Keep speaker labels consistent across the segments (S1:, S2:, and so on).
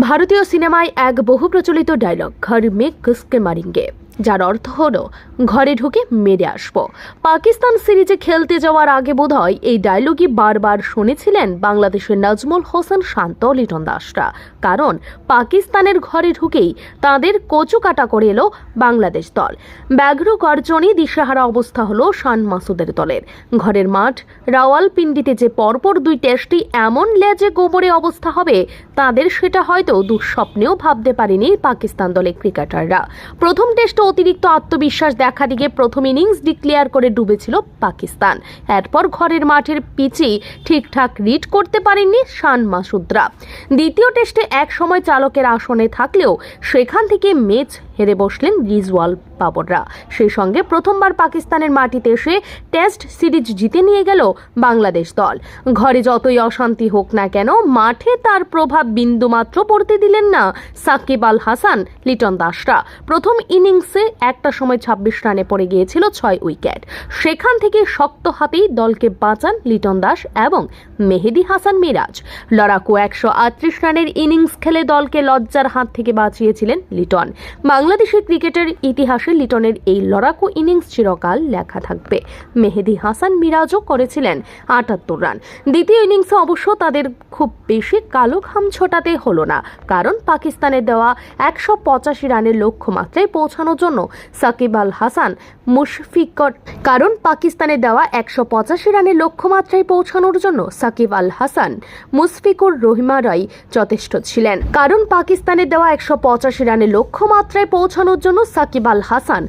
S1: ভারতীয় সিনেমায় এক বহু প্রচলিত ডায়লগ ঘর মে কুসকে মারিঙ্গে, যার অর্থ হলো, ঘরে ঢুকে মেরে আসব। পাকিস্তান সিরিজে খেলতে যাওয়ার আগে বোধহয় এই ডায়লগই বারবার শুনেছিলেন বাংলাদেশের নাজমুল হোসেন শান্ত লিটন দাসরা। কারণ, পাকিস্তানের ঘরে ঢুকেই তাদের কচু কাটা করে এলো বাংলাদেশ দল। ব্যাঘ্র গর্জনে দিশেহারা অবস্থা হলো শান মাসুদের দলের। ঘরের মাঠ, রাওয়ালপিন্ডিতে যে পরপর দুই টেস্টই এমন লেজে গোবরে অবস্থা হবে তাদের সেটা হয়তো দুঃস্বপ্নেও ভাবতে পারেনি পাকিস্তান দলের ক্রিকেটাররা। প্রথম টেস্টে অতিরিক্ত আত্মবিশ্বাস দেখা দিকে প্রথম ইনিংস ডিক্লেয়ার করে ডুবেছিল পাকিস্তান। এরপর ঘরের মাঠের পিচে ঠিকঠাক রিড করতে পারেননি শান মাসুদরা। দ্বিতীয় টেস্টে এক সময় চালকের আসনে থাকলেও সেখান থেকে ম্যাচ হেরে বসলেন রিজওয়াল বাবররা। সেই সঙ্গে প্রথমবার পাকিস্তানের মাটিতে এসে টেস্ট সিরিজ জিতে নিয়ে গেল বাংলাদেশ দল। ঘরে যতই অশান্তি হোক না কেন, মাঠে তার প্রভাব বিন্দুমাত্র পড়তে দিলেন না সাকিব আল হাসান, লিটন দাসরা। প্রথম ইনিংসে একটা সময় ছাব্বিশ রানে পড়ে গিয়েছিল ছয় উইকেট। সেখান থেকে শক্ত হাতেই দলকে বাঁচান লিটন দাস এবং মেহেদি হাসান মিরাজ। লড়াকু একশো আটত্রিশ রানের ইনিংস খেলে দলকে লজ্জার হাত থেকে বাঁচিয়েছিলেন লিটন। বাংলাদেশের ক্রিকেটের ইতিহাসে লিটনের এই লড়াকু ইনিংস চিরকাল লেখা থাকবে। মেহেদি হাসান মিরাজও করেছিলেন আটাত্তর রান। দ্বিতীয় ইনিংসে অবশ্য তাদের খুব বেশি কালো ঘাম ছোটাতে হলো না, কারণ পাকিস্তানের দেওয়া একশো পঁচাশি রানের লক্ষ্যমাত্রায় পৌঁছানোর জন্য সাকিব আল হাসান মুশফিকর। কারণ পাকিস্তানের দেওয়া একশো পঁচাশি রানের লক্ষ্যমাত্রায় পৌঁছানোর জন্য সাকিব আল হাসান, মুশফিকুর রহিমারাই যথেষ্ট ছিলেন। কারণ পাকিস্তানের দেওয়া একশো পঁচাশি রানের লক্ষ্যমাত্রায় পৌঁছানোর জন্য সাকিব আল হাসান,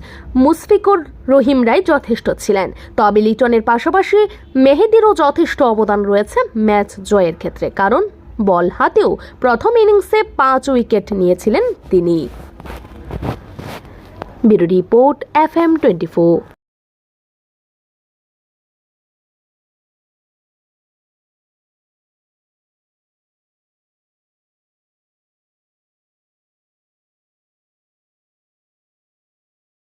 S1: মুশফিকুর রহিমরাই যথেষ্ট ছিলেন। তবে লিটনের পাশাপাশি মেহেদিরও যথেষ্ট অবদান রয়েছে ম্যাচ জয়ের ক্ষেত্রে, কারণ বল হাতেও প্রথম ইনিংসে পাঁচ উইকেট নিয়েছিলেন তিনি। Bureau report F M twenty four.